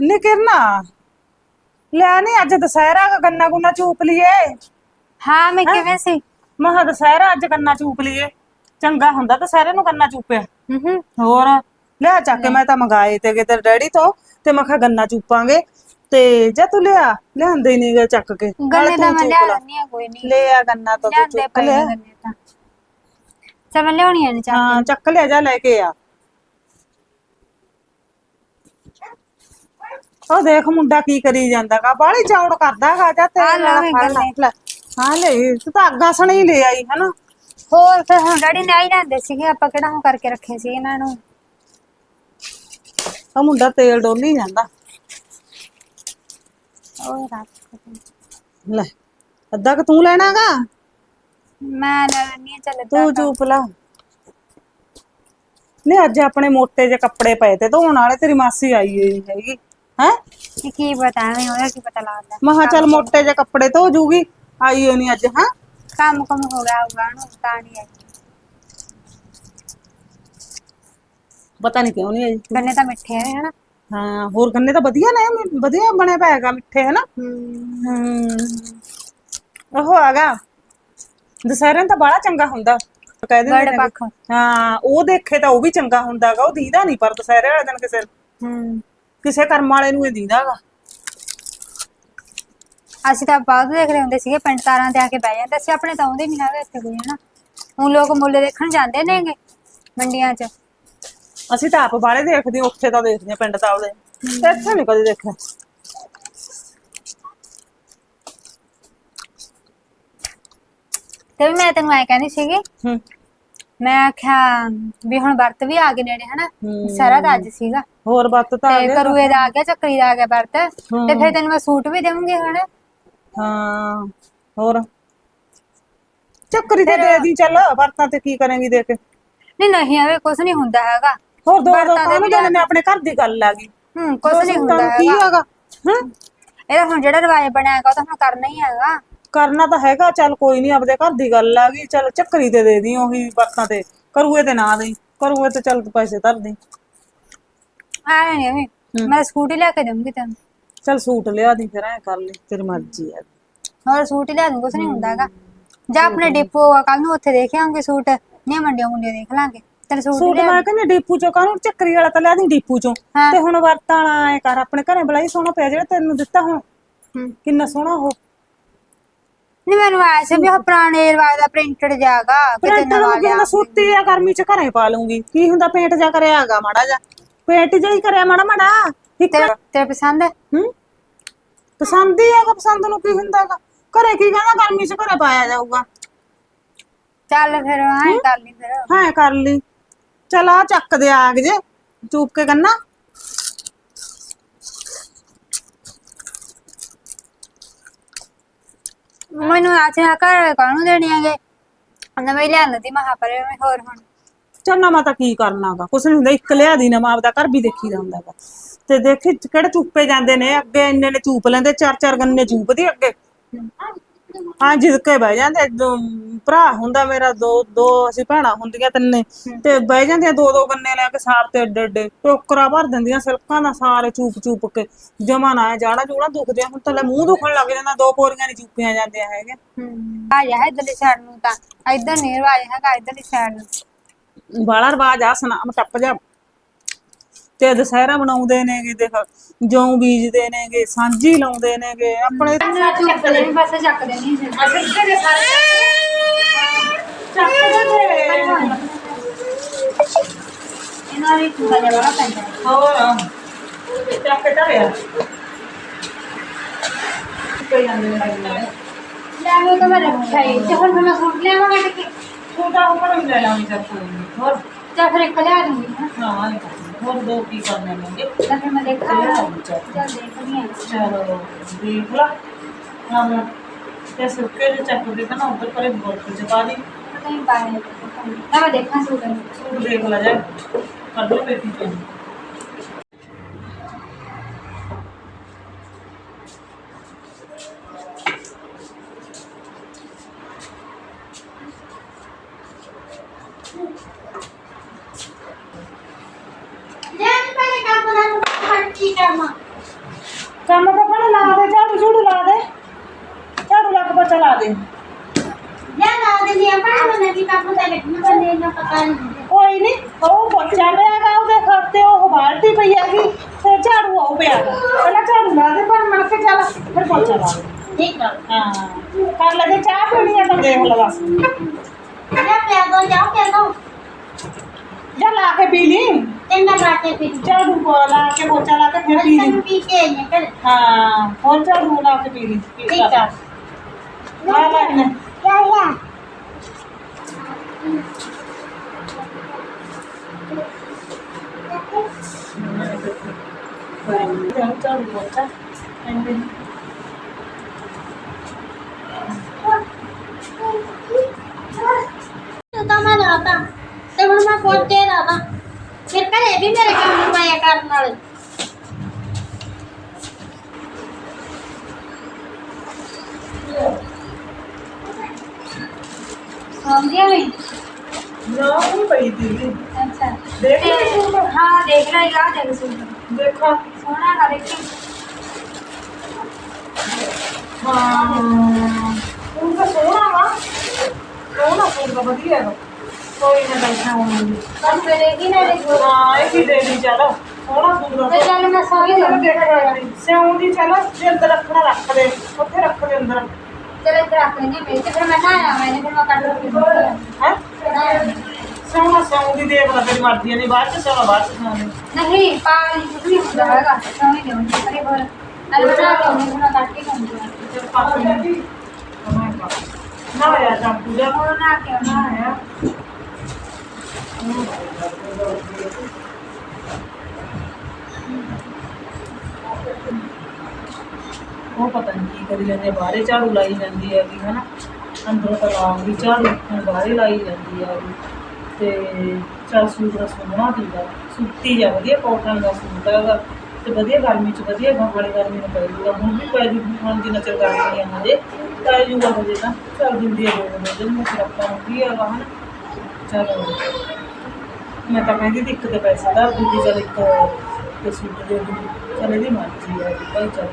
ਨੀ ਕਿਰਨਾ। ਲੈ ਨਹੀਂ ਅੱਜ ਦੁਸਹਿਰਾ ਗਾ, ਗੰਨਾ ਗੁੰਨਾ ਚੂਪ ਲਈਏ ਹਾਂ ਮੈਂ ਕਿਵੇਂ ਸੀ? ਮਹਾ ਦੁਸਹਿਰਾ ਅੱਜ ਗੰਨਾ ਚੂਪ ਲਈਏ ਚੰਗਾ ਹੁੰਦਾ ਦੁਸਹਿਰੇ ਨੂੰ ਗੰਨਾ ਚੂਪਿਆ। ਹੂੰ ਹੋਰ ਲਿਆ ਚੱਕ ਕੇ ਮੈਂ ਤਾਂ ਮੰਗਾਏ ਤੇ ਕਿਤੇ ਡੈਡੀ ਤੋਂ ਤੇ ਮੈਂ ਕਿਹਾ ਗੰਨਾ ਚੂਪਾਂਗੇ। ਤੇ ਜੇ ਤੂੰ ਲਿਆ ਲਿਆਂਦੇ ਨਹੀਂ ਗੇ ਚੱਕ ਕੇ। ਨਾਲੇ ਗੰਨੇ ਦਾ ਤੂੰ ਮੈਂ ਚੂਪ ਲਿਆ ਲਾ। ਲੈਣੀ ਆ ਕੋਈ ਨਹੀਂ ਲੈ ਆ ਗੰਨਾ ਤਾਂ ਤੂੰ ਲਿਆਂਦੇ ਚੁੱਕ ਪਏ ਲਿਆ। ਨੇ ਗੰਨੇ ਤਾਂ। ਚਲ ਮੈਂ ਲਿਆਉਣੀ ਆ ਨੀ ਚੱਕ ਹਾਂ ਚੱਕ ਲਿਆ ਜਾ ਲੈ ਕੇ ਆ। ਉਹ ਦੇਖ ਮੁੰਡਾ ਕੀ ਕਰੀ ਜਾਂਦਾਗਾ। ਬਾਹਲੀ ਚੌੜ ਕਰਦਾਗਾ ਜਾ ਤੇ ਹਾਂ ਲੈ ਤੂੰ ਤਾਂ ਅੱਗਾ ਸਣੇ ਹੀ ਲੈ ਆਈ ਹਨਾ। ਹੋਰ ਫਿਰ ਹੁਣ ਡੈਡੀ ਨੇ ਆਈ ਜਾਂਦੇ ਸੀਗੇ ਆਪਾਂ ਕਿਹੜਾ ਹੁਣ ਕਰਕੇ ਰੱਖੇ ਸੀ ਇਹਨਾਂ ਨੂੰ? ਉਹ ਮੁੰਡਾ ਤੇਲ ਡੋਲੀ ਜਾਂਦਾ। ਉਹ ਰੱਖ ਲੈ ਅੱਧਾ ਕਿ ਤੂੰ ਲੈਣਾਗਾ? ਮੈਂ ਲੈ ਲੈਣੀ ਚੱਲ ਤੂੰ ਚੂਪ ਲਾ। ਨੇ ਅੱਜ ਆਪਣੇ ਮੋਟੇ ਜਿਹੇ ਕੱਪੜੇ ਪਏ ਤੇ ਧੋਣ ਵਾਲੇ ਤੇਰੀ ਮਾਸੀ ਆਈ ਹੋਈ ਹੈਗੀ। ਹੈ? ਕੀ ਕੀ ਪਤਾ ਐਵੇਂ ਉਹਦਾ ਕੀ ਪਤਾ ਲੱਗਦਾ ਮਹਾ ਚੱਲ ਮੋਟੇ ਜਿਹੇ ਕੱਪੜੇ ਧੋ ਜੂਗੀ ਆਈ ਹੋਈ ਨਹੀਂ ਅੱਜ ਹਾਂ? ਕੰਮ ਕੰਮ ਹੋ ਗਿਆ ਹੋਊਗਾ ਉਹਨੂੰ ਤਾਂ ਨਹੀਂ ਆਈ। ਪਤਾ ਨਹੀਂ ਕਿਉਂ ਨਹੀਂ ਆਈ। ਗੰਨੇ ਤਾਂ ਮਿੱਠੇ ਆ ਹਨਾ? ਹਾਂ ਹੋਰ ਗੰਨੇ ਤਾਂ ਵਧੀਆ ਨੇ ਮ- ਵਧੀਆ ਬਣਿਆ ਪਿਆ ਹੈਗਾ ਮਿੱਠੇ ਹੈ ਨਾ ਹੂੰ। ਹੂੰ। ਉਹ ਆਗਾ ਦੁਸਹਿਰੇ ਨੂੰ ਤਾਂ ਬੜਾ ਚੰਗਾ ਹੁੰਦਾ। ਨੇ ਪੱਖ ਹਾਂ ਉਹ ਦੇਖੇ ਤਾਂ ਉਹ ਵੀ ਚੰਗਾ ਹੁੰਦਾਗਾ ਉਹ ਦੀਦਾ ਨਹੀਂ ਪਰ ਦੁਸਹਿਰੇ ਵਾਲੇ ਦਿਨ ਕਿਸੇ ਹੂੰ। ਕਿਸੇ ਕਰਮ ਵਾਲੇ ਨੂੰ ਇਹ ਦੀਦਾਗਾ ਅਸੀਂ ਤਾਂ ਬਾਅਦ ਦੇਖਦੇ ਹੁੰਦੇ ਸੀਗੇ ਪਿੰਡ ਤਾਰਾਂ ਤੇ ਆ ਕੇ ਬਹਿ ਜਾਂਦੇ ਸੀ ਆਪਣੇ ਤਾਂ ਆਉਂਦੇ ਨਹੀਂ ਹੈਗੇ ਇੱਥੇ ਕੋਈ ਹਨਾ। ਹੁਣ ਲੋਕ ਮੁੱਲ ਦੇਖਣ ਜਾਂਦੇ ਨੇਗੇ ਮੰਡੀਆਂ 'ਚ। ਅਸੀਂ ਤਾਂ ਆਪ ਬਾਲੇ ਦੇਖਦੇ ਹਾਂ, ਉੱਥੇ ਤਾਂ ਦੇਖਦੇ ਹਾਂ ਪਿੰਡ ਤਾਂ ਉਹਦੇ ਇੱਥੇ ਨਹੀਂ ਕਦੇ ਦੇਖਿਆ। ਤੇ ਵੀ ਮੈਂ ਤੈਨੂੰ ਐ ਕਹਿੰਦੀ ਸੀਗੀ ਹੂੰ। ਮੈਂ ਆਖਿਆ ਵੀ ਹੁਣ ਵਰਤ ਵੀ ਆ ਗਏ ਨੇੜੇ ਹਨਾ। ਸਾਰਾ ਤਾਂ ਅੱਜ ਸੀਗਾ। ਹੋਰ ਬੱਤ ਤਾਂ ਆ ਤੇ। ਕਰੂਏ ਦਾ ਆ ਗਿਆ ਚੱਕਰੀ ਦਾ ਆ ਗਿਆ ਵਰਤ। ਤੇ ਫਿਰ ਤੈਨੂੰ ਮੈਂ ਸੂਟ ਵੀ ਦੇਵਾਂਗੀ ਹੁਣ। ਹਾਂ ਹੋਰ? ਚੱਕਰੀ ਤੇ ਦੇ ਦੀ ਚੱਲ। ਵਰਤਾਂ ਤੇ ਕੀ ਕਰੇਂਗੀ ਦੇ ਕੇ? ਨਹੀਂ ਨਹੀਂ ਐਵੇਂ ਕੁਝ ਨਹੀਂ ਹੁੰਦਾ ਹੈਗਾ। ਹੋਰ ਦੋ ਦੋ ਵਰਤਾਂ ਦੇ ਕਾਹਨੂੰ ਵੀ ਜਾਣੇ ਨੇ ਆਪਣੇ ਘਰ ਦੀ ਗੱਲ ਆ ਗਈ। ਹੂੰ ਕੁਝ ਨਹੀਂ ਹੁੰਦਾ ਕੀ ਹੈਗਾ। ਹਾਂ। ਇਹਦਾ ਹੁਣ ਜਿਹੜਾ ਰਿਵਾਜ ਬਣਿਆ ਹੈਗਾ ਉਹ ਤਾਂ ਹੁਣ ਕਰਨਾ ਹੀ ਹੈਗਾ। ਕਰਨਾ ਤਾਂ ਹੈਗਾ ਚੱਲ ਕੋਈ ਨਹੀਂ ਆਪਦੇ ਘਰ ਦੀ ਗੱਲ ਆ ਗਈ ਚੱਲ ਚੱਕਰੀ ਤੇ ਦੇ ਦੀ ਉਹੀ ਵਰਤਾਂ ਤੇ ਕਰੂਏ ਤੇ ਨਾ ਦੇਈ ਕਰੂਏ ਤੇ ਚੱਲ ਤੂੰ ਪੈਸੇ ਧਰ ਦੇ ਆ ਨਹੀਂ ਐਵੇਂ ਮੈਂ ਸਕੂਟੀ ਲੈ ਕੇ ਦੇਵਾਂਗੀ ਤੈਨੂੰ। ਚੱਲ ਸੂਟ ਲਿਆ ਦੀ ਫਿਰ ਐ ਕਰ ਲਈ ਤੇਰੀ ਮਰਜ਼ੀ ਆ। ਹੋਰ ਸੂਟ ਹੀ ਲਿਆ ਦੂੰ ਕੁਝ ਨਹੀਂ ਹੁੰਦਾ ਹੈਗਾ। ਜਾਂ ਆਪਣੇ ਡਿਪੋ ਕੱਲ ਨੂੰ ਉੱਥੇ ਦੇਖ ਆਵਾਂਗੇ ਸੂਟ ਨਹੀਂ ਮੰਡੀਆਂ ਮੁੰਡੀਆਂ ਦੇਖ ਲਾਂਗੇ। ਤੇਰੇ ਸੂਟ ਸੂਟ ਮੈਂ ਕਹਿੰਦੀ ਡੀਪੂ ਚੋਂ ਕਾਹਨੂੰ ਚੱਕਰੀ ਵਾਲਾ ਤਾਂ ਲਿਆ ਦੀ ਡੀਪੂ ਚੋਂ। ਹਾਂ। ਤੇ ਹੁਣ ਵਰਤਾਂ ਵਾਲਾ ਐ ਕਰ ਆਪਣੇ ਘਰੇ ਬਲਾਈ ਸੋਹਣਾ ਪਿਆ ਜਿਹੜਾ ਤੈਨੂੰ ਦਿੱਤਾ ਹੁਣ। ਕਿੰਨਾ ਸੋਹਣਾ ਉਹ। ਨਹੀਂ ਮੈਨੂੰ ਆਇਆ ਸੀ ਵੀ ਉਹ ਪੁਰਾਣੇ ਰਿਵਾਜ ਦਾ ਪ੍ਰਿੰਟਡ ਜਾਗਾ ਕਿਤੇ ਪ੍ਰਿੰਟਰ ਨਵਾਂ ਨੂੰ ਲਿਆ ਸੁੱਤੀ ਆ ਗਰਮੀ ਚ ਘਰੇ ਪਾ ਲੂੰਗੀ। ਕੀ ਹੁੰਦਾ ਪੇਂਟ ਜਾ ਕਰਿਆ ਹੈਗਾ ਮਾੜਾ ਜਾ ਪੇਂਟ ਜਾ ਹੀ ਕਰਿਆ ਮਾੜਾ ਮਾੜਾ। ਠੀਕ ਤੇਰੇ ਤੇਰੇ ਪਸੰਦ? ਹੈ? ਹੂੰ ਪਸੰਦ ਹੀ ਹੈਗਾ ਪਸੰਦ ਨੂੰ ਕੀ ਹੁੰਦਾ ਹੈਗਾ। ਘਰੇ ਕੀ ਕਹਿੰਦਾ ਗਰਮੀ ਚ ਘਰੇ ਪਾਇਆ ਜਾਊਗਾ। ਚੱਲ ਫਿਰ ਹਾਂ? ਕਰ ਲਈ ਫਿਰ। ਹਾਂ ਕਰ ਲਈ। ਚਲ ਆ ਚੱਕ ਦੇ ਆਗ ਜੇ ਚੂਪ ਕੇ ਕੰਨਾ। ਮੈਨੂੰ ਆਚ ਨਾ ਘਰ ਕਾਹਨੂੰ ਦੇਣੀ ਹੈਗੇ? ਨਵੇਂ ਲਿਆਂਦੀ ਦੀ ਮਹਾ ਪਰ ਹੋਰ ਹੁਣ। ਚੱਲ ਨਾ ਮੈਂ ਤਾਂ ਕੀ ਕਰਨਾਗਾ? ਕੁਛ ਨਹੀਂ ਹੁੰਦਾ, ਇੱਕ ਲਿਆ ਦੀ ਨਾ ਮਾਂ ਆਪਦਾ ਘਰ ਵੀ ਦੇਖੀ ਦਾ ਹੁੰਦਾ ਗਾ ਤੇ ਦੇਖੇ ਕਿਹੜੇ ਚੂਪੇ ਜਾਂਦੇ ਨੇ? ਅੱਗੇ ਇੰਨੇ ਨੇ ਚੂਪ ਲੈਂਦੇ ਚਾਰ ਚਾਰ ਗੰਨੇ ਚੂਪਦੀ ਅੱਗੇ। ਹਾਂ ਜਿੱਦ ਕੇ ਬਹਿ ਜਾਂਦੇ ਦੋ- ਭਰਾ ਹੁੰਦਾ ਮੇਰਾ ਦੋ ਦੋ ਅਸੀਂ ਭੈਣਾਂ ਹੁੰਦੀਆਂ ਤਿੰਨੇ ਤੇ ਬਹਿ ਜਾਂਦੀਆਂ ਦੋ ਦੋ ਗੰਨੇ ਲੈ ਕੇ ਸਾਰ ਤੇ ਏਡੇ ਏਡੇ ਟੋਕਰਾ ਭਰ ਦਿੰਦੀਆਂ ਸਿਲਕਾਂ ਦਾ ਸਾਰੇ ਚੂਪ ਚੂਪ ਕੇ ਜਮਾ ਨਾ ਜਾਣਾ ਜੂਣਾ ਦੁਖਦੇ ਹੁਣ ਤਾਂ ਲੈ ਮੂੰਹ ਦੁਖਣ ਲੱਗ ਜਾਂਦਾ ਦੋ ਪੋਰੀਆਂ ਨਹੀਂ ਚੂਪੀਆਂ ਜਾਂਦੀਆਂ ਹੈਗੇ ਆ ਜਾ ਇਧਰਲੀ ਸਾਈਡ ਨੂੰ ਤਾਂ ਇਧਰ ਨਹੀਂ ਰਿਵਾਜ ਹੈਗਾ ਇਧਰਲੀ ਸਾਈਡ ਨੂੰ। ਬਾਲਾ ਰਵਾਜ ਆ ਸੁਨਾਮ ਟੱਪ ਜਾ। ਤੇ ਦੁਸਹਿਰਾ ਬਣਾਉਂਦੇ ਨੇਗੇ ਦੇਖ ਜੌਂ ਬੀਜਦੇ ਨੇਗੇ ਸਾਂਝੀ ਲਾਉਂਦੇ ਨੇਗੇ ਆਪਣੇ ਚੱਕ ਦੇਣੀ ਬਸ ਚੱਕ ਦੇਣੀ ਇਹਨਾਂ ਦੀ ਕੁੰਡਾ ਜਿਹਾ ਬੜਾ ਪੈਂਦਾ ਹੈ। ਹੋਰ ਚੱਕ ਕੇ ਧਰਿਆ। ਕੋਈ ਨੇ ਲੈ ਮੈਂ ਰੱਖਿਆ ਹੀ ਤੇ ਹੁਣ ਮੈਂ ਸੂਟ ਲਿਆਵਾਂ ਕੱਟ ਕੇ? ਛੋਟਾ ਉੱਪਰ ਵੀ ਲੈ ਲਾਂਗੇ ਨੀ। ਹੋਰ। ਜਾਂ ਫਿਰ ਇੱਕ ਲਿਆ ਦੂੰਗੀ। ਹਾਂ ਹਾਂ ਹੋਰ ਦੋ ਕੀ ਕਰਨੇ ਨੇਗੇ ਤਾਂ ਫਿਰ ਮੈਂ ਦੇਖਾਂ ਲਿਆ ਦੂੰ ਚੱਲ। ਚੱਲ ਦੇਖਦੀ ਹਾਂ ਚਲੋ ਦੇਖ ਲਾ ਹਾਂ ਤੇ ਸੁੱਕੇ ਦੇ ਚੱਕ ਦੇ ਨਾ ਉੱਪਰ ਪਰੇ ਬੋਤਲ ਚ ਪਾ ਦੀ ਪਤਾ ਨਹੀਂ ਪਾਇਆ ਨਾ ਮੈਂ ਦੇਖਾਂ ਸੂਟ ਕੀ ਕਰਨਾ ਕੰਮ ਤਾਂ ਪਹਿਲਾਂ ਲਾ ਦੇ ਝਾੜੂ ਝੂੜੂ ਲਾ ਦੇ ਝਾੜੂ ਲਾ ਕੇ ਪੋਚਾ ਲਾ ਦੇ ਲੈ ਲਾ ਦਿੰਦੀ ਆ ਪਰ ਮੈਨੂੰ ਕੀ ਕੰਮ ਤਾਂ ਲੱਗਣਾ ਪਰ ਨਹੀਂ ਨਾ ਪਤਾ ਨਹੀਂ ਕੋਈ ਨਹੀਂ ਉਹ ਪੋਚਾ ਪਿਆ ਗਾ ਉਹਦੇ ਘਰ ਤੇ ਉਹ ਬਾਲਟੀ ਪਈ ਹੈਗੀ ਤੇ ਝਾੜੂ ਉਹ ਪਿਆ ਗਾ ਪਹਿਲਾਂ ਝਾੜੂ ਲਾ ਦੇ ਪਰ ਮਨ ਕੇ ਚੱਲ ਫਿਰ ਪੋਚਾ ਲਾ ਦੇ ਠੀਕ ਆ ਹਾਂ ਕਰ ਲੈ ਜੇ ਚਾਹ ਪੀਣੀ ਆ ਤਾਂ ਦੇਖ ਲਵਾ ਜਾ ਪਿਆ ਦੋ ਜਾ ਪਿਆ ਦੋ ਜਾਂ ਲਾ ਕੇ ਪੀ ਲਈ ਤੇ ਮੈਂ ਲਾ ਕੇ ਫਿਰ ਝਾੜੂ ਪਾ ਲਾ ਕੇ ਪੋਚਾ ਲਾ ਕੇ ਫਿਰ ਪੀ ਲਈ ਤੈਨੂੰ ਪੀ ਕੇ ਆਈ ਕਰ ਹਾਂ ਹੋਰ ਝਾੜੂ ਲਾ ਕੇ ਪੀ ਲਈ ਠੀਕ ਆ ਆ ਲੈ ਇਹਨੇ। ਯਾ ਯਾ ਝਾੜੂ ਝਾੜੂ ਪੋਚਾ ਐਂਦੇ ਤੂੰ ਤਾਂ ਮੈਂ ਲਾਤਾ ਤੇ ਹੁਣ ਮੈਂ ਪੋਚੇ ਲਾਤਾ ਫਿਰ ਘਰੇ ਵੀ ਮੇਰੇ ਕੰਮ ਪਾਇਆ ਕਰਨ ਵਾਲੇ ਸਮਝਿਆ ਵੀ? ਨਾ ਉਹ ਪਈ ਤੀ ਅੱਛਾ। ਦੇਖ ਲੈ ਸੂਟ। ਹਾਂ ਦੇਖ ਲੈ ਆ ਦੇਖ ਸੂਟ। ਦੇਖਾ। ਸੋਹਣਾ ਗਾ ਦੇਖੀ। ਹਾਂ। ਉਹ ਤਾਂ ਸੋਹਣਾ ਵਾ। ਸੋਹਣਾ ਸੂਟ ਤਾਂ ਵਧੀਆ ਹੈ ਕੋਈ ਨਾ ਬੈਠਾ ਹੋਣਾ ਬਸ ਫਿਰ ਇਹ ਹੀ ਨਾ ਦੇਖੋ ਹਾਂ ਇਹ ਵੀ ਦੇ ਦੀ ਚੱਲ ਸੋਹਣਾ ਸੂਟ ਤੇ ਦਾ ਚੱਲ ਮੈਂ ਸਾਰੀ ਚਲੋ ਦੇਖਾ ਸਿਉਂ ਦੀ ਚੱਲ ਜੇ ਅੰਦਰ ਰੱਖਣਾ ਰੱਖ ਦੇ ਉੱਥੇ ਰੱਖ ਦੇ ਅੰਦਰ ਚਲ ਇੱਧਰ ਰੱਖ ਲੈਂਦੇ ਮੇਰੇ ਤੇ ਫਿਰ ਮੈਂ ਨਾ ਆਇਆ ਮੈਂ ਫਿਰ ਮੈਂ ਕੱਢ ਲੂੰਗੀ ਹੈ ਸੋਹਣਾ ਸਿਉਂ ਦੀ ਦੇਖ ਲੈ ਤੇਰੀ ਮਰਜ਼ੀ ਨਹੀਂ ਬਾਅਦ ਚ ਸਿਉਣਾ ਬਾਅਦ ਚ ਸਿਉਣਾ ਨਹੀਂ ਪਾਣੀ ਕੁਝ ਨਹੀਂ ਹੁੰਦਾ ਹੈਗਾ ਸੋਹਣੀ ਦੇਉਂਗੀ ਅਰੇ ਹੋਰ ਅਰੇ ਬਣਾ ਕੇ ਉਹਨੇ ਬਣਾ ਕੱਟ ਕੇ ਖਾਂਦੀ ਆ ਤੇ ਪਾਪੀ ਨੇ ਨਾ ਯਾਰ ਜਾਂ ਪੂਜਾ ਹੋਰ ਨਾ ਕੇ ਨਾ ਆਇਆ ਉਹ ਪਤਾ ਨਹੀਂ ਕੀ ਕਰੀ ਜਾਂਦੀ ਹੈ ਬਾਹਰੇ ਝਾੜੂ ਲਾਈ ਜਾਂਦੀ ਹੈਗੀ, ਹਨਾ? ਅੰਦਰੋਂ ਤਾਂ ਲਾਉਂਦੀ ਝਾੜੂ ਹੁਣ ਬਾਹਰੇ ਲਾਈ ਜਾਂਦੀ ਹੈਗੀ। ਤੇ ਚੱਲ ਸੂਟ ਦਾ ਸੋਹਣਾ ਦੀਦਾ। ਸੁੱਤੀ ਜਾ, ਵਧੀਆ ਕਾਟਨ ਦਾ ਸੂਟ ਹੈਗਾ ਤੇ ਵਧੀਆ ਗਰਮੀ ਚ, ਵਧੀਆ ਗਾੜੀ ਗਰਮੀ ਨੂੰ ਪੈ ਜੂਗਾ। ਹੁਣ ਵੀ ਪੈ ਜੂ ਹੁਣ ਜਿੰਨਾ ਚਿਰ ਗਰਮੀ ਨਹੀਂ ਆਉਂਦੇ ਪੈ ਜੂਗਾ ਹਜੇ ਤਾਂ। ਚੱਲ ਦਿੰਦੀ ਹੈ ਦੋ ਦੋ ਦਿਨ ਮੈਂ ਫਿਰ ਆਪਾਂ ਨੂੰ ਕੀ ਹੈਗਾ, ਹਨਾ? ਚਲੋ ਮੈਂ ਤਾਂ ਕਹਿੰਦੀ ਸੀ ਇੱਕ ਤੇ ਪੈਸੇ ਦਾ ਦੂਜੀ ਚੱਲ ਇੱਕ ਤੇ ਸੂਟ ਦੇ ਦੂੰ ਚੱਲ ਇਹਦੀ ਮਰਜ਼ੀ ਹੈ ਭਾਈ ਚੱਲ।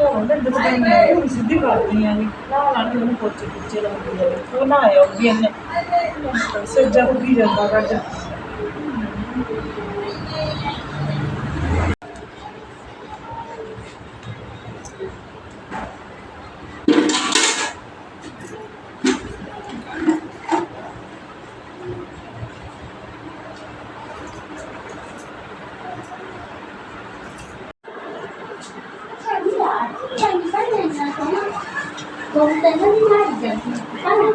ਉਹ ਮੈਂ ਦੁੱਧ ਦੇ ਸਿੱਧੀ ਕਰਦੀ ਆ ਨਹੀਂ ਨਾ ਨਾ ਉਹਨੂੰ ਪੁੱਛ ਪੁੱਛੇ ਲੱਗਦੀ ਹੈ। ਉਹ ਨਾ ਆਇਆ, ਉਹ ਵੀ ਇਹਨੇ ਸੱਜਾ ਉੱਗੀ ਜਾਂਦਾ ਕੱਜ kontennya lima jam jadi kamu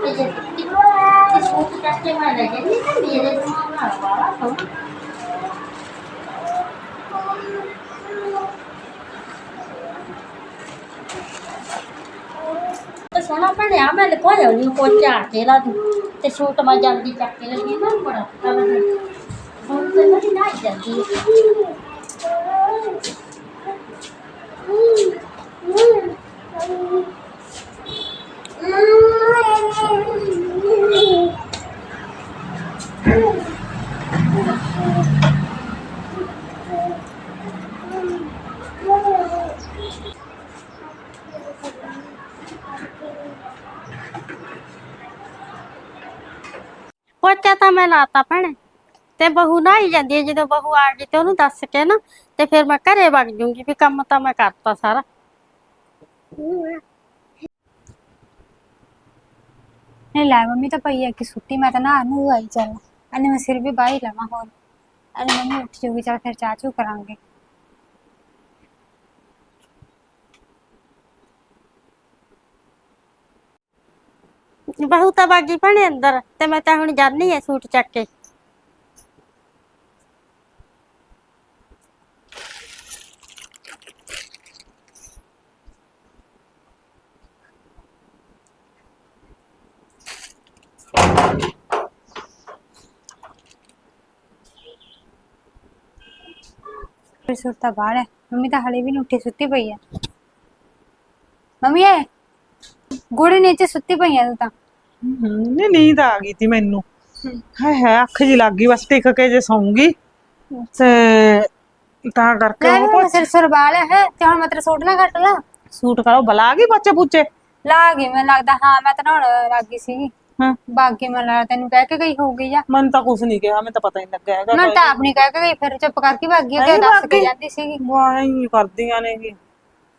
ਨਾ ਬੜਾ ਕੰਮ ਤਾਂ ਮੈਂ ਲਾਤਾ ਭੈਣੇ। ਤੇ ਬਹੂ ਨਹਾਈ ਜਾਂਦੀ ਹੈ, ਜਦੋਂ ਬਹੂ ਆ ਗਈ ਤੇ ਉਹਨੂੰ ਦੱਸ ਕੇ ਨਾ, ਤੇ ਫਿਰ ਮੈਂ ਘਰੇ ਵਗ ਜੂੰਗੀ, ਵੀ ਕੰਮ ਤਾਂ ਮੈਂ ਕਰਤਾ ਸਾਰਾ। ਨਹੀਂ, ਲੈ ਮੰਮੀ ਤਾਂ ਪਈ ਹੈ ਕਿ ਸੁੱਤੀ ਮੈਂ ਤਾਂ ਨਾ ਨੂੰ ਆਈ ਚੱਲ। ਅਨੇ ਮੈਂ ਸਿਰ ਵੀ ਬਾਹਰ ਲਵਾਂ ਹੋਰ। ਅਨੇ ਮੰਮੀ ਉੱਠ ਜੂਗੀ, ਚੱਲ ਫਿਰ ਚਾਹ ਚੂ ਕਰਾਂਗੇ। ਬਹੂ ਤਾਂ ਬਾਗੀ ਭੈਣੇ ਅੰਦਰ, ਤੇ ਮੈਂ ਤਾਂ ਹੁਣ ਜਾਣੀ ਹੈ ਸੂਟ ਚੱਕ ਕੇ। ਫਿਰ ਸੁੱਤ ਤਾਂ ਬਾਹਰ ਹੈ। ਮੰਮੀ ਤਾਂ ਹਲੇ ਵੀ ਨਹੀਂ ਉੱਠੀ, ਸੁੱਤੀ ਪਈ ਹੈ ਮੰਮੀ ਇਹ ਗੋੜੇ ਨੀਚੇ ਸੁੱਤੀ ਪਈ ਹੈ ਤੂੰ ਤਾਂ। ਨਹੀਂ ਨੀਂਦ ਆ ਗਈ ਤੀ ਮੈਨੂੰ। ਹਾਏ ਹਾਏ ਅੱਖ ਜੀ ਲੱਗ ਗਈ ਬਸ ਟਿਕ ਕੇ ਜੇ ਸੌਂਗੀ। ਤੇ ਤਾਂ ਕਰਕੇ ਲੈ ਉਹ ਹੁਣ ਸਿਰ ਸੁਰ ਬਾਲ ਹੈ ਤੇ ਹੁਣ ਮੈਂ ਤੇਰਾ ਸੂਟ ਨਾ ਕੱਟ ਲਾ। ਸੂਟ ਕਰੋ ਬਲਾ ਗਈ ਬੱਚੇ ਪੁੱਚੇ ਲਾ ਗਈ ਮੈਨੂੰ ਲੱਗਦਾ ਹਾਂ ਮੈਂ ਤਾਂ ਨਹਾਉਣ ਲੱਗ ਗਈ ਸੀਗੀ। ਹਾਂ। ਬਾਕੀ ਮੈਨੂੰ ਲੱਗਦਾ ਤੈਨੂੰ ਕਹਿ ਕੇ ਗਈ ਹੋਊਗੀ ਜਾਂ। ਮੈਨੂੰ ਤਾਂ ਕੁਝ ਨਹੀਂ ਕਿਹਾ ਮੈਨੂੰ ਤਾਂ ਪਤਾ ਹੀ ਨਹੀਂ ਲੱਗਾ ਹੈਗਾ ਮੈਂ ਤਾਂ ਆਪਣੀ ਕਹਿ ਕੇ ਗਈ ਫਿਰ ਚੁੱਪ ਕਰਕੇ ਭੱਗ ਗਈ ਅੱਗੇ ਨਹੀਂ ਦੱਸ ਭੱਗ ਕੇ ਗਈ। ਜਾਂਦੀ ਸੀਗੀ। ਵਾਹ ਕਰਦੀਆਂ ਨੇ ਇਹ।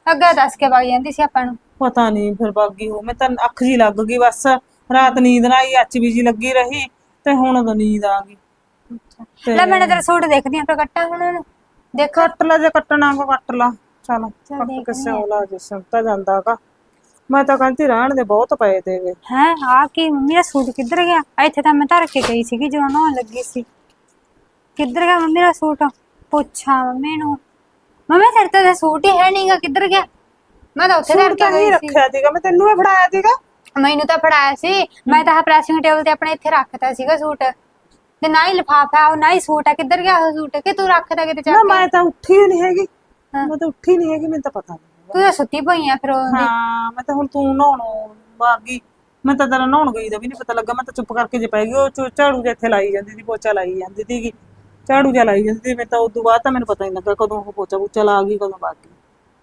ਅੱਗੇ ਦੱਸ ਕੇ ਭੱਗ ਜਾਂਦੀ ਸੀ ਆਪਾਂ ਨੂੰ। ਪਤਾ ਨਹੀਂ ਫਿਰ ਬਾਗੀ ਹੋ ਮੈਂ ਤਾਂ ਅੱਖ ਜੀ ਲੱਗ ਗਈ ਬਸ। ਰਾਤ ਨੀਂਦ ਨਾ ਆਈ ਅੱਚ ਵੀ ਜੀ ਲੱਗੀ ਰਹੀ ਤੇ ਹੁਣ ਤਾਂ ਨੀਂਦ ਆ ਗਈ। ਤੇ ਲੈ ਮੈਂ ਤੇਰਾ ਸੂਟ ਦੇਖਦੀ ਆਂ ਫਿਰ ਕੱਟਾਂ ਹੁਣ ਉਹਨੂੰ। ਦੇਖੋ। ਕੱਟ ਲੈ ਜੇ ਕੱਟਣਾ ਕੋ ਕੱਟ ਲਾ। ਚਲ ਕੱਟ ਕਿਸੇ ਹੋਲਾ ਜੇ ਸੰਤਾ ਜਾਂਦਾਗਾ ਮੈਂ ਤਾਂ ਕਹਿੰਦੀ ਰਹਿਣ ਦੇ ਬਹੁਤ ਪਏ ਤੇਗੇ ਹੈ ਆ ਕੀ ਮੰਮੀ ਦਾ ਸੂਟ ਕਿੱਧਰ ਗਿਆ? ਇੱਥੇ ਤਾਂ ਮੈਂ ਧਰ ਕੇ ਗਈ ਸੀਗੀ ਜਦੋਂ ਨਹਾਉਣ ਲੱਗੀ ਸੀ। ਕਿੱਧਰ ਗਿਆ ਮੰਮੀ ਦਾ ਸੂਟ? ਪੁੱਛਾਂ ਮੰਮੀ ਨੂੰ। ਮੰਮੀ ਤੇਰੇ ਤਾਂ ਸੂਟ ਹੀ ਹੈ ਨਹੀਂਗਾ ਕਿੱਧਰ ਗਿਆ? ਮੈਂ ਤਾਂ ਉੱਥੇ ਧਰ ਸੂਟ ਕੇ ਤਾਂ ਗਈ ਸੀ। ਰੱਖਿਆ ਸੀਗਾ ਮੈਂ ਤੈਨੂੰ ਹੀ ਫੜਾਇਆ ਸੀਗਾ। ਮੈਨੂੰ ਤਾਂ ਫੜਾਇਆ ਸੀ। ਮੈਂ ਤਾਂ ਪ੍ਰੈਸਿੰਗ ਟੇਬਲ ਤੇ ਆਪਣੇ ਇੱਥੇ ਰੱਖਤਾ ਸੀਗਾ ਸੂਟ। ਤੇ ਨਾ ਹੀ ਲਿਫਾਫਾ ਉਹ ਨਾ ਹੀ ਸੂਟ ਹੈ ਕਿੱਧਰ ਗਿਆ ਉਹ ਸੂਟ? ਕਿ ਤੂੰ ਰੱਖਦਾ ਕਿਤੇ ਨਾ ਚੱਕ ਮੈਂ ਤਾਂ ਉੱਠੀ ਹੀ ਨਹੀਂ ਹੈਗੀ। ਮੈਂ ਤਾਂ ਉੱਠੀ ਨਹੀਂ ਹੈਗੀ ਮੈਨੂੰ ਤਾਂ ਪਤਾ ਨਹੀਂ ਤੂੰ ਤਾਂ ਸੁੱਤੀ ਪਈ ਆ ਫਿਰ ਉਹਦੀ ਹਾਂ ਮੈਂ ਤਾਂ ਹੁਣ ਤੂੰ ਨਹਾਉਣ ਬਾਗੀ ਮੈਂ ਤਾਂ ਤੇਰਾ ਨਹਾਉਣ ਗਈ ਦਾ ਵੀ ਨਹੀਂ ਪਤਾ ਲੱਗਾ। ਮੈਂ ਤਾਂ ਚੁੱਪ ਕਰਕੇ ਜੇ ਪੈ ਗਈ ਉਹ ਝਾੜੂ ਜਿਹਾ ਇੱਥੇ ਲਾਈ ਜਾਂਦੀ ਸੀ ਪੋਚਾ ਲਾਈ ਜਾਂਦੀ ਸੀਗੀ। ਝਾੜੂ ਜਿਹਾ ਲਾਈ ਜਾਂਦੀ ਸੀ ਮੈਂ ਤਾਂ ਉਦੋਂ ਬਾਅਦ ਤਾਂ ਮੈਨੂੰ ਪਤਾ ਹੀ ਨਹੀਂ ਲੱਗਾ ਕਦੋਂ ਉਹ ਪੋਚਾ ਪੂਚਾ ਲਾ ਗਈ ਕਦੋਂ ਬਾਗੀ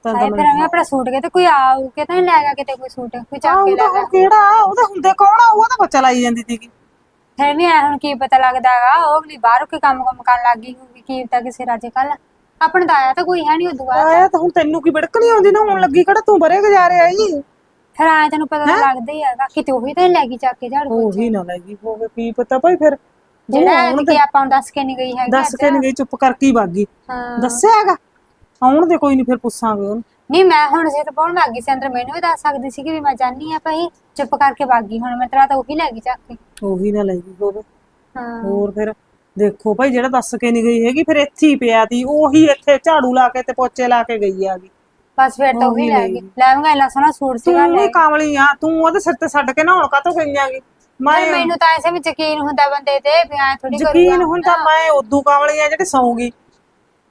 ਤਾਂ ਹਾਏ ਫਿਰ ਐਵੇਂ ਆਪਣਾ ਸੂਟ ਕੇ ਤੇ ਕੋਈ ਆਊ ਕਿ ਤਾਂ ਨਹੀਂ ਲੈ ਗਿਆ ਕਿਤੇ ਕੋਈ ਸੂਟ ਕੋਈ ਚੱਕ ਕੇ ਉਹਦਾ ਲੈ ਗਿਆ ਹੁਣ ਕਿਹੜਾ ਉਹਦਾ ਹੁੰਦੇ ਕੌਣ ਆ ਉਹ ਤਾਂ ਪੋਚਾ ਲਾਈ ਜਾਂਦੀ ਸੀਗੀ। ਫਿਰ ਵੀ ਐ ਹੁਣ ਕੀ ਪਤਾ ਲੱਗਦਾਗਾ ਉਹ ਅਗਲੀ ਬਾਹਰੋਂ ਕੋਈ ਕੰਮ ਕੰਮ ਕਰਨ ਲੱਗ ਗਈ ਹੋਊਗੀ ਕੀ ਪਤਾ ਕਿਸੇ ਰਾਜੇ ਕੱਲ। ਆਪਣਾ ਤਾਂ ਆਇਆ ਤਾਂ ਕੋਈ ਹੈ ਨਹੀਂ ਉਦੋਂ ਬਾਅਦ। ਆਇਆ ਤਾਂ ਹੁਣ ਤੈਨੂੰ ਕੀ ਵਿੜਕ ਨਹੀਂ ਆਉਂਦੀ ਨਾ ਹੁਣ ਲੱਗੀ ਕਿਹੜਾ ਤੂੰ ਬਰੇ ਗੁਜ਼ਾਰੇ ਆਈ। ਫਿਰ ਆਇਆ ਤੈਨੂੰ ਪਤਾ ਤਾਂ ਲੱਗਦਾ ਹੀ ਹੈਗਾ ਕਿਤੇ ਉਹੀ ਤਾਂ ਨੀ ਲੈ ਗਈ ਚੱਕ ਕੇ ਝਾੜੂ ਉਹੀ ਨਾ ਲੱਗੀ ਹੋਵੇ ਕੀ ਪਤਾ ਭਾਈ ਫਿਰ। ਉਹ ਜਿਹੜਾ ਕਿ ਆਪਾਂ ਨੂੰ ਦੱਸ ਕੇ ਨਹੀਂ ਗਈ ਹੈਗੀ ਦੱਸ ਕੇ ਨਹੀਂ ਗਈ ਚੁੱਪ ਕਰਕੇ ਹੀ ਬਾਗੀ ਹਾਂ। ਦੱਸਿਆ ਹੈਗਾ? ਆਉਣ ਦੇ ਕੋਈ ਨਹੀਂ ਫਿਰ ਪੁੱਛਾਂਗੇ ਉਹਨੂੰ। ਨਹੀਂ ਮੈਂ ਹੁਣ ਸਿਰ ਪਾਉਣ ਲੱਗ ਗਈ ਸੀ ਅੰਦਰ ਮੈਨੂੰ ਵੀ ਦੱਸ ਸਕਦੀ ਸੀ ਕਿ ਵੀ ਮੈਂ ਜਾਣੀ ਆ ਭਾਈ। ਚੁੱਪ ਕਰਕੇ ਭਾਗੀ ਹੁਣ ਮੈਂ ਤੇਰਾ ਤਾਂ ਉਹੀ ਲੈ ਗਈ ਚੱਕ ਕੇ। ਉਹੀ ਨਾ ਲੱਗੀ ਹੋਵੇ ਹਾਂ। ਹੋਰ ਫਿਰ ਦੇਖੋ ਭਾਈ ਜਿਹੜਾ ਦੱਸ ਕੇ ਨਹੀਂ ਗਈ ਹੈਗੀ ਫਿਰ ਇੱਥੇ ਹੀ ਪਿਆ ਤੀ। ਉਹੀ ਇੱਥੇ ਝਾੜੂ ਲਾ ਕੇ ਤੇ ਪੋਚੇ ਲਾ ਕੇ ਗਈ ਆਗੀ ਬਸ ਫਿਰ ਤਾਂ ਉਹੀ ਲੈ ਗਈ। ਲੈਵਾਂਗਾ ਇੰਨਾ ਸੋਹਣਾ ਸੂਟ ਸੀਗਾ ਤੂੰ ਲੈ ਵੀ ਕਾਮਲੀ ਆ ਤੂੰ ਉਹਦੇ ਸਿਰ ਤੇ ਛੱਡ ਕੇ ਨਹਾਉਣ ਕਾਤੋਂ ਗਈਆਂਗੀ ਮੈਂ ਪਰ ਮੈਨੂੰ ਤਾਂ ਐਸੇ ਵੀ ਯਕੀਨ ਹੁੰਦਾ ਬੰਦੇ ਤੇ ਵੀ ਐ ਥੋੜੀ ਯਕੀਨ ਹੁੰਦਾ ਮੈਂ ਉਦੋਂ ਕਾਮਲੀ ਆ ਜਿਹੜੀ ਸੌਂਗੀ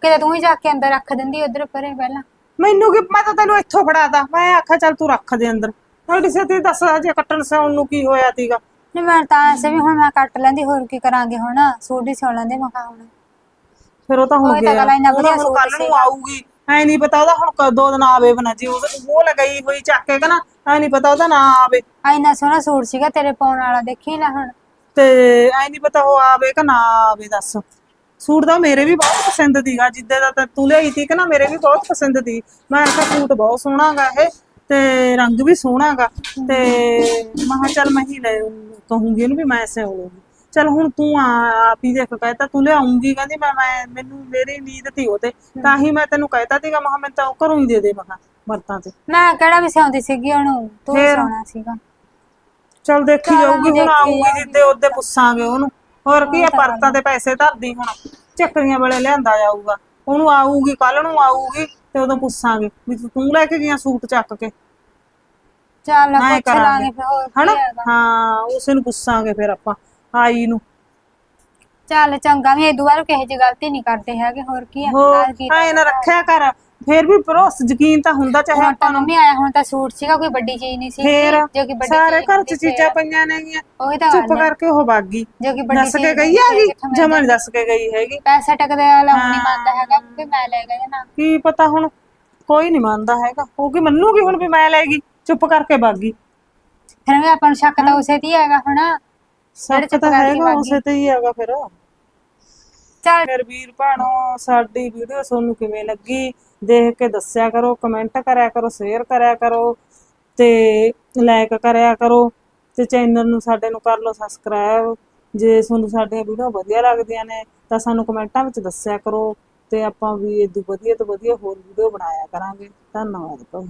ਕਿਤੇ ਤੂੰ ਹੀ ਜਾ ਕੇ ਅੰਦਰ ਰੱਖ ਦਿੰਦੀ ਉਧਰ ਪਰੇ ਪਹਿਲਾਂ। ਮੈਨੂੰ ਕੀ ਮੈਂ ਤਾਂ ਤੈਨੂੰ ਇੱਥੋਂ ਫੜਾਤਾ। ਮੈਂ ਆਖਿਆ ਚੱਲ ਤੂੰ ਰੱਖ ਦੇ ਅੰਦਰ। ਥੋੜੀ ਸੇ ਤੇ ਦੱਸ ਜੇ ਕੱਟਣ ਸਿਉਣ ਨੂੰ ਕੀ ਹੋਇਆ ਤੀਗਾ। ਨਹੀਂ ਮੈਂ ਤਾਂ ਐਸੇ ਵੀ ਹੁਣ ਮੈਂ ਕੱਟ ਲੈਂਦੀ ਹੋਰ ਕੀ ਕਰਾਂਗੇ ਹੁਣ? ਸੂਟ ਹੀ ਸਿਉਣ ਲੈਂਦੇ ਮੈਂ ਕਿਹਾ ਹੁਣ। ਫਿਰ ਉਹ ਤਾਂ ਤਾਂ ਗਿਆ। ਕੱਲ ਨੂੰ ਆਊਗੀ। ਐ ਨਹੀਂ ਪਤਾ ਉਹਦਾ ਹੁਣ ਦੋ ਦਿਨ ਆਵੇ ਬਣਾ ਜੀ। ਉਹ ਲਗਾਈ ਹੋਈ ਚੱਕ ਕੇ ਕਹਣਾ ਐ ਨਹੀਂ ਪਤਾ ਉਹਦਾ ਨਾ ਆਵੇ। ਆ ਇੰਨਾ ਸੋਹਣਾ ਸੂਟ ਸੀਗਾ ਤੇਰੇ ਪਾਉਣ ਵਾਲਾ ਦੇਖੀ ਨਾ ਹੁਣ। ਤੇ ਐ ਨਹੀਂ ਪਤਾ ਉਹ ਆਵੇ ਕਿ ਨਾ ਆਵੇ ਦੱਸ। ਸੂਟ ਦਾ ਮੇਰੇ ਵੀ ਬਹੁਤ ਪਸੰਦ ਸੀਗਾ ਜਿੱਦੇ ਦਾ ਤਾਂ ਲਿਆਈ ਸੀ ਕਿ ਨਾ ਮੇਰੇ ਵੀ ਬਹੁਤ ਪਸੰਦ ਸੀ ਮੈਂ ਕਿਹਾ ਸੂਟ ਬਹੁਤ ਸੋਹਣਾ ਗਾ ਇਹ ਤੇ ਰੰਗ ਵੀ ਸੋਹਣਾ ਗਾ ਤੇ ਮੈਂ ਕਿਹਾ ਚੱਲ ਮੈਂ ਹੀ ਲੈ ਕਹੂੰਗੀ ਇਹਨੂੰ ਵੀ ਮੈਂ ਸਿਉਂ ਲੂੰਗੀ ਚੱਲ ਹੁਣ ਤੂੰ ਆ ਆਪ ਹੀ ਦੇਖ ਕਹਿਤਾ ਤੂੰ ਲਿਆਉਂਗੀ ਕਹਿੰਦੀ ਮੈਂ ਮੈਂ ਮੈਨੂੰ ਮੇਰੀ ਨੀਂਦ ਤੀ ਉਹ ਤੇ ਤਾਂ ਹੀ ਮੈਂ ਤੈਨੂੰ ਕਹਿਤਾ ਸੀਗਾ ਮੈਂ ਕਿਹਾ ਮੈਨੂੰ ਤਾਂ ਉਹ ਘਰੋਂ ਹੀ ਦੇ ਦੇ ਮੈਂ ਕਿਹਾ ਵਰਤਾਂ ਤੇ। ਮੈਂ ਕਿਹੜਾ ਵੀ ਸਿਉਂਦੀ ਸੀਗੀ ਉਹਨੂੰ ਤੂੰ? ਸਿਉਣਾ ਸੀਗਾ। ਚੱਲ ਦੇਖੀ ਜਾਊਗੀ ਹੁਣ ਆਊਗੀ ਜਿੱਦੇ ਉਹਦੇ ਪੁੱਛਾਂਗੇ ਉਹਨੂੰ। ਹੋਰ ਕੀ ਆ ਪਰਤਾਂ ਤੇ ਪੈਸੇ ਧਰਦੀ ਹੁਣ ਚੱਕਰੀਆਂ ਵੇਲੇ ਲਿਆਂਦਾ ਜਾਊਗਾ। ਉਹਨੂੰ ਆਊਗੀ ਕੱਲ ਨੂੰ ਆਊਗੀ ਤੇ ਉਦੋਂ ਪੁੱਛਾਂਗੇ ਵੀ ਤੂੰ- ਤੂੰ ਲੈ ਕੇ ਗਿਆ ਸੂਟ ਚੱਕ ਕੇ। ਚੱਲ ਪੁੱਛ ਕਰਾਂਗੇ। ਲਾਂਗੇ ਫਿਰ ਹੋਰ ਹਨਾ? ਕੀ ਹੈਗਾ ਹਾਂ ਉਸੇ ਨੂੰ ਪੁੱਛਾਂਗੇ ਫਿਰ ਆਪਾਂ ਆਈ ਨੂੰ। ਚੱਲ ਚੰਗਾ ਵੀ ਇਹ ਦੁਬਾਰਾ ਕਿਸੇ ਦੀ ਗਲਤੀ ਨਹੀਂ ਕਰਦੇ ਹੈਗੇ ਹੋਰ ਕੀ ਆ ਹੋਰ ਕੀ ਐ ਨਾ ਰੱਖਿਆ ਕਰ ਫੇਰ ਵੀ ਭਰੋਸ ਯਕੀਨ ਤਾਂ ਹੁੰਦਾ ਚਾਹੇ ਹੁਣ ਤਾਂ ਮੰਮੀ ਆਇਆ ਹੁਣ ਤਾਂ ਸੂਟ ਸੀਗਾ ਕੋਈ ਵੱਡੀ ਚੀਜ਼ ਨਹੀਂ ਸੀ ਫੇਰ ਜੋ ਕਿ ਵੱਡੀ ਸਾਰੇ ਚੀਜ਼ ਘਰ ਹੁੰਦੀ ਚ ਚੀਜ਼ਾਂ ਪਈਆਂ ਨੇਗੀਆਂ। ਉਹੀ ਤਾਂ ਚੁੱਪ ਗੱਲ ਆ। ਕਰਕੇ ਉਹ ਬਾਗੀ ਜੋ ਕਿ ਵੱਡੀ ਦੱਸ ਚੀਜ਼ ਕੇ ਗਈ ਹੁੰਦੀ ਹੈਗੀ ਕਿੱਥੋਂ ਜਮਾ ਨਹੀਂ ਦੱਸ ਕੇ ਗਈ ਹੈਗੀ। ਪੈਸਾ ਟਕਦੇ ਵਾਲਾ ਉਹ ਨਹੀਂ ਮੰਨਦਾ ਹੈਗਾ ਵੀ ਮੈਂ ਲੈ ਗਿਆ ਨਾ। ਕੀ ਪਤਾ ਹੁਣ ਕੋਈ ਨਹੀਂ ਮੰਨਦਾ ਹੈਗਾ। ਉਹ ਕੀ ਮੰਨੂਗੀ ਹੁਣ ਵੀ ਮੈਂ ਲੈ ਗਈ ਚੁੱਪ ਕਰਕੇ ਬਾਗੀ ਫਿਰ ਵੀ ਆਪਾਂ ਨੂੰ ਸ਼ੱਕ ਤਾਂ ਉਸੇ ਤੇ ਹੀ ਹੈਗਾ ਹੁਣ ਸੱਚ ਚੁੱਪ ਤਾਂ ਕਰਕੇ ਹੈਗਾ ਬਾਗੀ। ਉਸੇ ਤੇ ਹੀ ਹੈਗਾ ਫਿਰ। ਚੱਲ। ਫਿਰ ਵੀਰ ਭੈਣੋ, ਸਾਡੀ ਵੀਡੀਓ ਤੁਹਾਨੂੰ ਕਿਵੇਂ ਲੱਗੀ, ਦੇਖ ਕੇ ਦੱਸਿਆ ਕਰੋ ਕਮੈਂਟ ਕਰਿਆ ਕਰੋ ਸ਼ੇਅਰ ਕਰਿਆ ਕਰੋ ਤੇ ਲਾਈਕ ਕਰਿਆ ਕਰੋ ਤੇ ਚੈਨਲ ਨੂੰ ਸਾਡੇ ਨੂੰ ਕਰ ਲਓ ਸਬਸਕ੍ਰਾਈਬ ਜੇ ਤੁਹਾਨੂੰ ਸਾਡੀਆਂ ਵੀਡੀਓ ਵਧੀਆ ਲੱਗਦੀਆਂ ਨੇ, ਤਾਂ ਸਾਨੂੰ ਕਮੈਂਟਾਂ ਵਿੱਚ ਦੱਸਿਆ ਕਰੋ ਤੇ ਆਪਾਂ ਵੀ ਇਦੋਂ ਵਧੀਆ ਤੋਂ ਵਧੀਆ ਹੋਰ ਵੀਡੀਓ ਬਣਾਇਆ ਕਰਾਂਗੇ। ਧੰਨਵਾਦ ਭਾਈ।